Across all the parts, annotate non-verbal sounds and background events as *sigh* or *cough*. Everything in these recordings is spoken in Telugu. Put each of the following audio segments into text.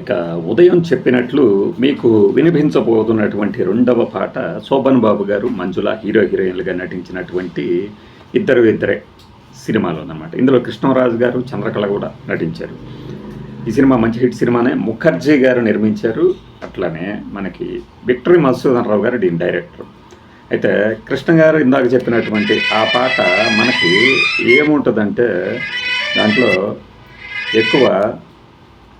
ఇక ఉదయం చెప్పినట్లు మీకు వినిపించబోతున్నటువంటి రెండవ పాట శోభన్ బాబు గారు మంజుల హీరో హీరోయిన్లుగా నటించినటువంటి ఇద్దరు ఇద్దరే సినిమాలు అన్నమాట ఇందులో కృష్ణరాజు గారు చంద్రకళ కూడా నటించారు. ఈ సినిమా మంచి హిట్ సినిమానే. ముఖర్జీ గారు నిర్మించారు. అట్లనే మనకి విక్టరీ మధుసూదన్ రావు గారు దీని డైరెక్టర్. అయితే కృష్ణ గారు ఇందాక చెప్పినటువంటి ఆ పాట మనకి ఏముంటుందంటే దాంట్లో ఎక్కువ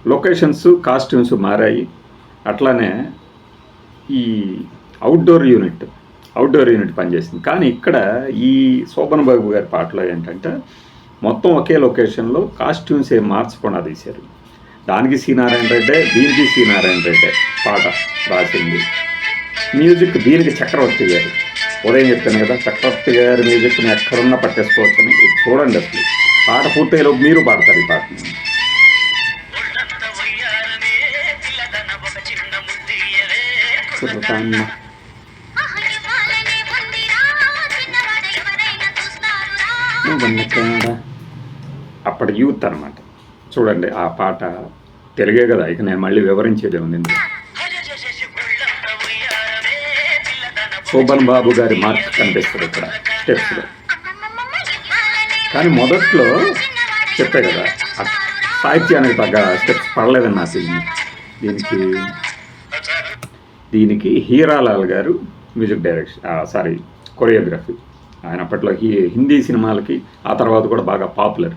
లొకేషన్స్ కాస్ట్యూమ్స్ మారాయి. అట్లానే ఈ అవుట్డోర్ యూనిట్ అవుట్డోర్ యూనిట్ పనిచేసింది. కానీ ఇక్కడ ఈ శోభన్ బాబు గారి పాటలో ఏంటంటే మొత్తం ఒకే లొకేషన్లో కాస్ట్యూమ్స్ ఏం మార్చకుండా తీశారు. దానికి సి. నారాయణ రెడ్డే దీనికి సి. నారాయణ రెడ్డే పాట రాసింది. మ్యూజిక్ దీనికి చక్రవర్తి గారు. ఉదయం చెప్పాను కదా చక్రవర్తి గారి మ్యూజిక్ని ఎక్కడున్నా పట్టేసుకోవచ్చని. చూడండి అసలు. పాట పూర్తయ్యేలోపు మీరు పాడతారు ఈ పాటని. నువ్వన్నకాడ. అప్పటి యూత్ అనమాట చూడండి ఆ పాట తెలుగే కదా ఇక నేను మళ్ళీ వివరించేది ఉంది శోభన్ బాబు గారి మార్క్ కనిపిస్తుంది ఇక్కడ స్టెప్స్లో కానీ మొదట్లో చెప్పే కదా సాహిత్యానికి తగ్గ స్టెప్స్ నా ఫీలింగ్ దీనికి దీనికి హీరాలాల్ గారు మ్యూజిక్ డైరెక్షన్ సారీ కొరియోగ్రఫీ. ఆయన అప్పట్లో హీ హిందీ సినిమాలకి ఆ తర్వాత కూడా బాగా పాపులర్.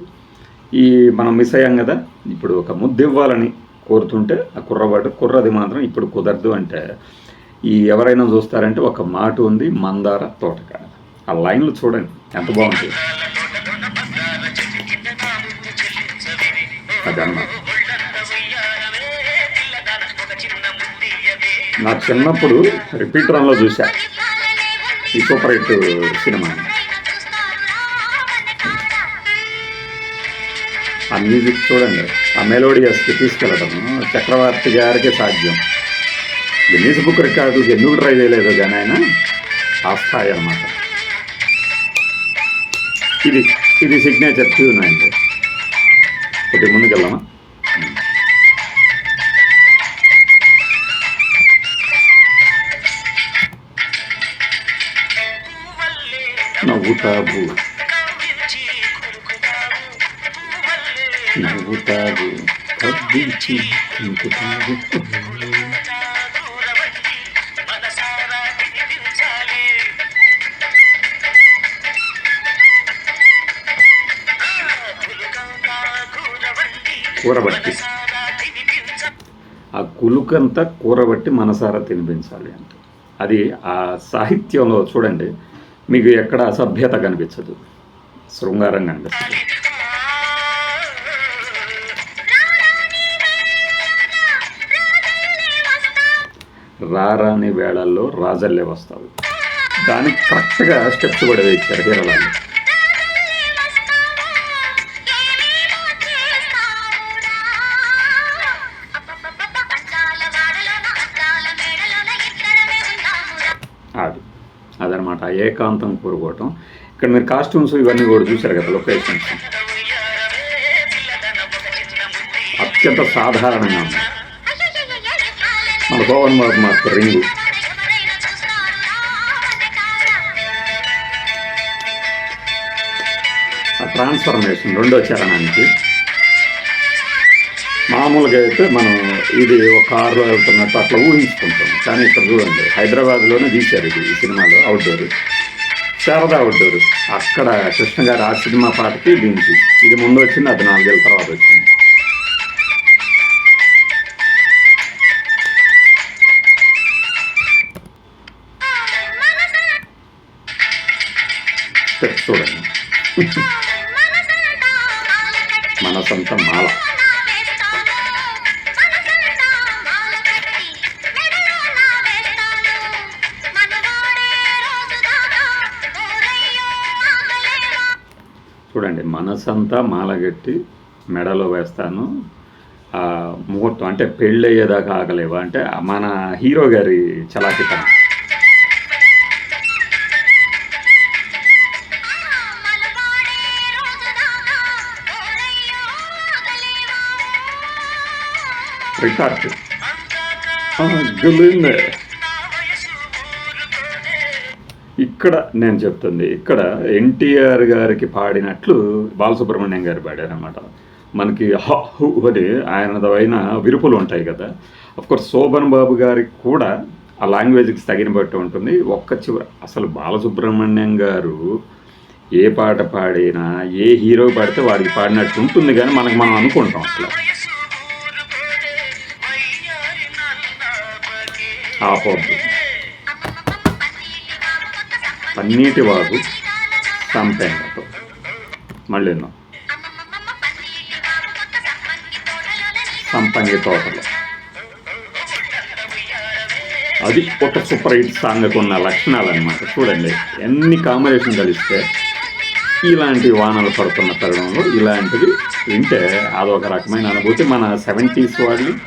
ఈ మనం మిస్ అయ్యాం కదా ఇప్పుడు ఒక ముద్దు ఇవ్వాలని కోరుతుంటే ఆ కుర్రవాడు కుర్రది మాత్రం ఇప్పుడు కుదరదు అంటే ఈ ఎవరైనా చూస్తారంటే ఒక మాట ఉంది మందార తోటకాడ ఆ లైన్లు చూడండి ఎంత బాగుంటుంది అదన్నమాట నా చిన్నప్పుడు రిపీట్ రన్లో చూసా ఈ సూపర్ హిట్ సినిమా. ఆ మ్యూజిక్ చూడండి. ఆ మెలోడియస్కి తీసుకెళ్ళడం చక్రవర్తి గారికి సాధ్యం. గిన్నీస్ బుక్ రికార్డులకి ఎందుకు ట్రై చేయలేదు కానీ ఆయన? ఆ స్థాయి అన్నమాట. ఇది ఇది సిగ్నేచర్ ట్యూన్ అండి. కొద్దిగా ముందుకెళ్దామా? నవ్వుతావు నవ్వుతావు కవ్వించి ఇంకుతావు కూరబట్టి. ఆ కులుకంతా కూరబట్టి మనసారా తినిపించాలి అంటే అది ఆ సాహిత్యంలో చూడండి మీకు ఎక్కడ అసభ్యత కనిపించదు. శృంగారం కనిపిస్తుంది. రారాని వేళల్లో రాజల్లే వస్తావు. దానికి కరెక్ట్గా స్టెప్స్ కూడా వేయించారు హీరోలాలు అనమాట ఏకాంతం కోరుకోవటం ఇక్కడ మీరు కాస్ట్యూమ్స్ ఇవన్నీ కూడా చూశారు కదా లొకేషన్స్ అత్యంత సాధారణంగా మన పవన్ బాబు మాస్టర్ రింగు. ఆ ట్రాన్స్ఫర్మేషన్ రెండో చరణానికి మామూలుగా అయితే మనం ఇది ఒక కారులో వెళ్తున్నట్టు అట్లా ఊహించుకుంటాం. కానీ ఇక్కడ చూడండి హైదరాబాద్లోనే తీశారు ఇది ఈ సినిమాలో అవుట్డోర్ శారదా అవుట్డోర్ అక్కడ కృష్ణ గారు ఆ సినిమా పాటకి దీనికి ఇది ముందు వచ్చింది అది నాలుగేళ్ళ తర్వాత వచ్చింది. *laughs* చూడండి. *laughs* మనసంతా మాల. మనసంతా మాలగట్టి మెడలో వేస్తాను. ఆ ముహూర్తం అంటే పెళ్ళి అయ్యేదాకా ఆగలేవా. అంటే మన హీరో గారి చలాకితనం. రికార్డు. ఆగలేనే. ఇక్కడ నేను చెప్తుంది ఇక్కడ ఎన్టీఆర్ గారికి పాడినట్లు బాలసుబ్రహ్మణ్యం గారు పాడారన్నమాట. మనకి హ అని ఆయనదైన విరుపులు ఉంటాయి కదా. కోర్స్ శోభన్ బాబు గారికి కూడా ఆ లాంగ్వేజ్కి తగిన బట్టి ఉంటుంది. ఒక్క చివర అసలు బాలసుబ్రహ్మణ్యం గారు ఏ పాట పాడినా ఏ హీరో పాడితే వాడికి పాడినట్టు ఉంటుంది కానీ మనకు మనం అనుకుంటాం అట్లా. నన్నాపకే ఆపోద్దు కొత్త సంపంగి పన్నీటి వాగు సంపెంగతో మళ్ళీ సంపంగి తోటలో. అది ఒక సూపర్ హిట్ సాంగ్కు ఉన్న లక్షణాలు అనమాట చూడండి ఎన్ని కాంబినేషన్ కలిస్తే ఇలాంటి వానలు పడుతున్న తరుణంలో ఇలాంటివి వింటే అదొక రకమైన అనుభూతి. మన సెవెంటీస్ వాళ్ళు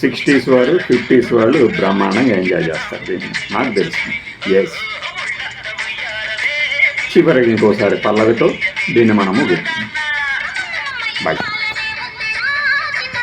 సిక్స్టీస్ వాళ్ళు ఫిఫ్టీస్ వాళ్ళు బ్రహ్మాండంగా ఎంజాయ్ చేస్తారు దీన్ని. నాకు తెలుసు. ఎస్ చివరికి ఇంకోసారి పల్లవితో దీన్ని మనము బాయ్